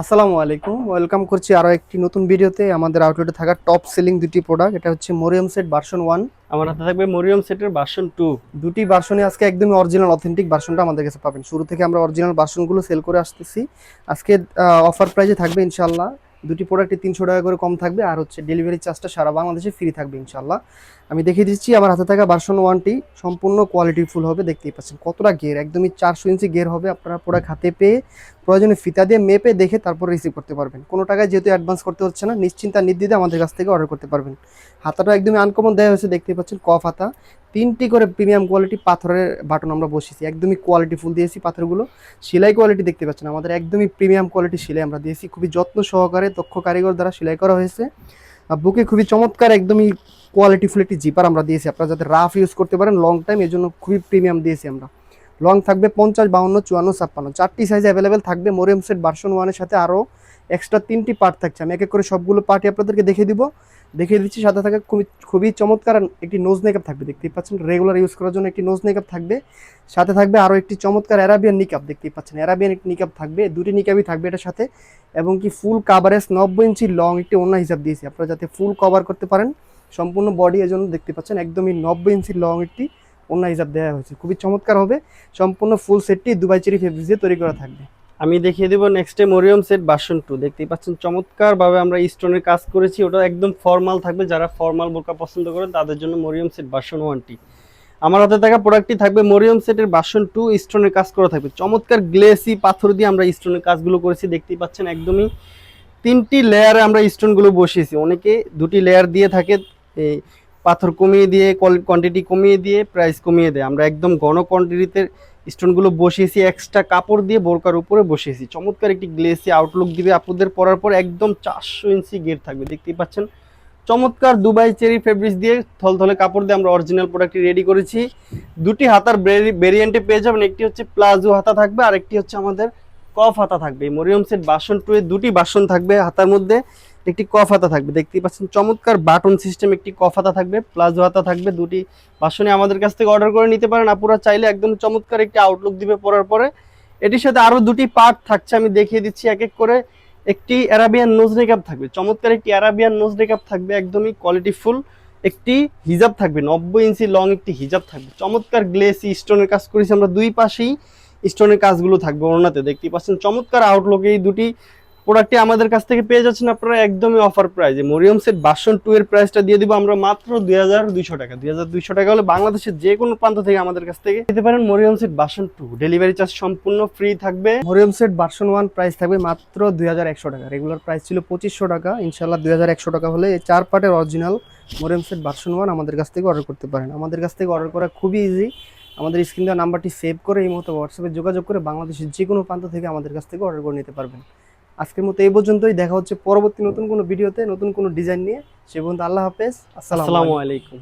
আসসালামু আলাইকুম। ওয়েলকাম করছি আরও একটি নতুন ভিডিওতে। আমাদের আউটলেটে থাকা টপ সেলিং দুটি প্রোডাক্ট এটা হচ্ছে মোরিয়াম সেট ভার্সন ওয়ান আমার হাতে থাকবে মরিয়ম সেটের ভার্সন টু দুটি ভার্সনে আজকে একদমই অরিজিনাল অথেন্টিক ভার্সনটা আমাদের কাছে পাবেন। শুরু থেকে আমরা অরিজিনাল ভার্সনগুলো সেল করে আসতেছি। আজকে অফার প্রাইজে থাকবে ইনশাল্লাহ দুটি প্রোডাক্টে তিনশো টাকা করে কম থাকবে। আর হচ্ছে ডেলিভারি চার্জটা সারা বাংলাদেশে ফ্রি থাকবে ইনশাল্লাহ আমি দেখিয়ে দিচ্ছি আমার হাতে থাকা ভার্সন ওয়ানটি সম্পূর্ণ কোয়ালিটি ফুল হবে। দেখতেই পাচ্ছেন কতটা গের একদমই চারশো ইঞ্চি গের হবে আপনারা প্রোডাক্ট হাতে পেয়ে। প্রয়োজনে ফিতা দিয়ে মেপে দেখে তারপর রিসিভ করতে পারবেন। কোনো টাকায় যেহেতু অ্যাডভান্স করতে হচ্ছে না, নিশ্চিন্তা নির্দ্বিধে আমাদের কাছ থেকে অর্ডার করতে পারবেন। হাতাটা একদমই আনকমন দেওয়া হয়েছে দেখতে পাচ্ছেন কফ হাতা। তিনটি করে প্রিমিয়াম কোয়ালিটি পাথরের বাটন আমরা বসিয়েছি। একদমই কোয়ালিটি ফুল দিয়েছি পাথরগুলো। সেলাই কোয়ালিটি দেখতে পাচ্ছেন, আমাদের একদমই প্রিমিয়াম কোয়ালিটি সেলাই আমরা দিয়েছি। খুবই যত্ন সহকারে, দক্ষ কারিগর দ্বারা সেলাই করা হয়েছে। বুকে খুবই চমৎকার, একদমই কোয়ালিটি ফুল একটি জিপার আমরা দিয়েছি। আপনারা যাতে রাফ ইউজ করতে পারেন লং টাইম এর জন্য খুবই প্রিমিয়াম দিয়েছি আমরা। লং থাকবে পঞ্চাশ, বাউন্ন, চুয়ান্ন, ছাপ্পান্ন। চারটি সাইজ অ্যাভেলেবেল থাকবে। মোরিয়াম সেট ভার্সন ওয়ানের সাথে আরও এক্সট্রা তিনটি পার্ট থাকছে। আমি এক এক করে সবগুলো পার্টি আপনাদেরকে দেখিয়ে দিব। দেখিয়ে দিচ্ছি, সাথে থাকে খুবই খুবই চমৎকার একটি নোজ মেকআপ থাকবে। দেখতেই পাচ্ছেন রেগুলার ইউজ করার জন্য একটি নোজ মেকআপ থাকবে। সাথে থাকবে আরও একটি চমৎকার অ্যারাবিয়ান নিকাপ দেখতেই পাচ্ছেন। অ্যারাবিয়ান একটি নিকাপ থাকবে। দুটি নিকাপই থাকবে এটার সাথে। এবং কি ফুল কাভারেজ নব্বই ইঞ্চি লং একটি অন্য হিসাব দিয়েছি। আপনারা যাতে ফুল কভার করতে পারেন, সম্পূর্ণ বডি এজন্য দেখতে পাচ্ছেন, একদমই নব্বই ইঞ্চি লং একটি অন্য হিসাব দেওয়া হয়েছে। খুবই চমৎকার হবে। সম্পূর্ণ ফুল সেটটি দুবাই চেরি ফেব্রিক দিয়ে তৈরি করা থাকবে। আমি দেখিয়ে দেবো নেক্সটে মরিয়ম সেট ভার্সন টু দেখতেই পাচ্ছেন চমৎকারভাবে আমরা স্টোনের কাজ করেছি। ওটা একদম ফর্মাল থাকবে। যারা ফর্মাল বোরকা পছন্দ করেন, তাদের জন্য মরিয়ম সেট ভার্সন ওয়ানটি আমার হাতে থাকা প্রোডাক্টটি থাকবে মরিয়ম সেটের ভার্সন টু স্টোনের কাজ করা থাকবে। চমৎকার গ্লেসি পাথর দিয়ে আমরা স্টোনের কাজগুলো করেছি। দেখতেই পাচ্ছেন একদমই তিনটি লেয়ারে আমরা স্টোনগুলো বসিয়েছি। অনেকে দুটি লেয়ার দিয়ে থাকে। পাথর কমিয়ে দিয়ে কোয়ান্টিটি কমিয়ে দিয়ে প্রাইস কমিয়ে দেয়। আমরা একদম ঘন কোয়ান্টিটিতে স্টোনগুলো বসিয়েছি এক্সট্রা কাপড় দিয়ে বোরকার উপরে বসিয়েছি। চমৎকার একটি গ্লেসি আউটলুক দিবে আপুদের পরার পর একদম চারশো ইঞ্চি গেট থাকবে, দেখতেই পাচ্ছেন? চমৎকার দুবাই চেরি ফেব্রিক্স দিয়ে থলথলে কাপড় দিয়ে আমরা অরিজিনাল প্রোডাক্টটি রেডি করেছি। দুটি হাতার ভেরিয়েন্টে পেয়ে যাবেন, একটি হচ্ছে প্লাজো হাতা থাকবে আর একটি হচ্ছে আমাদের কফ হাতা থাকবে। মরিয়ম সেট বাসন টুয়ে দুটি বাসন থাকবে হাতার মধ্যে। একটি কফ হাতা থাকবে। দেখতেই পাচ্ছেন, চমৎকার বাটন সিস্টেম একটি কফ হাতা থাকবে, প্লাজো হাতা থাকবে, দুটি বাসনে আমাদের কাছ থেকে অর্ডার করে নিতে পারেন। আপুরা চাইলে একদম চমৎকার একটি আউটলুক দিবে পরার পরে। এটির সাথে আরও দুটি পার্ট থাকছে, আমি দেখিয়ে দিচ্ছি এক এক করে। একটি অ্যারাবিয়ান নোজ মেকআপ থাকবে, চমৎকার একটি অ্যারাবিয়ান নোজ মেকআপ থাকবে, একদমই কোয়ালিটি ফুল একটি হিজাব থাকবে, নব্বই ইঞ্চি লং একটি হিজাব থাকবে। চমৎকার গ্লেসি স্টোনের কাজ করেছি আমরা দুই পাশেই। স্টোনের কাজগুলো থাকবে ওড়নাতে, দেখতেই পাচ্ছেন, চমৎকার আউটলুক এই দুটি প্রোডাক্টটি আমাদের কাছ থেকে পেয়ে যাচ্ছেন আপনারা একদমই অফার প্রাইজে মরিয়ম সেট বাসন টু এর প্রাইসটা দিয়ে দিব আমরা মাত্র দুই হাজার দুইশো টাকা। দুই হাজার দুইশো টাকা হলে বাংলাদেশের যে কোনো প্রান্ত থেকে আমাদের কাছ থেকে পেতে পারেন মরিয়ম সেট বাসন টু ডেলিভারি চার্জ সম্পূর্ণ ফ্রি থাকবে। Mariam set version one price থাকবে মাত্র দুই হাজার একশো টাকা। রেগুলার প্রাইস ছিল পঁচিশশো টাকা। ইনশাল্লাহ দুই হাজার একশো টাকা হলে এই চার পার্টের original Mariam set version one আমাদের কাছ থেকে অর্ডার করতে পারেন। আমাদের কাছ থেকে অর্ডার করা খুবই ইজি আমাদের স্ক্রিন দেওয়া নাম্বারটি সেভ করে এই মতো হোয়াটসঅ্যাপে যোগাযোগ করে বাংলাদেশের যে কোনো প্রান্ত থেকে আমাদের কাছ থেকে অর্ডার করে নিতে পারবেন। আজকের মতো এই পর্যন্তই। দেখা হচ্ছে পরবর্তী নতুন কোনো ভিডিওতে নতুন কোনো ডিজাইন নিয়ে। সে পর্যন্ত আল্লাহ হাফেজ। আসসালামু আলাইকুম।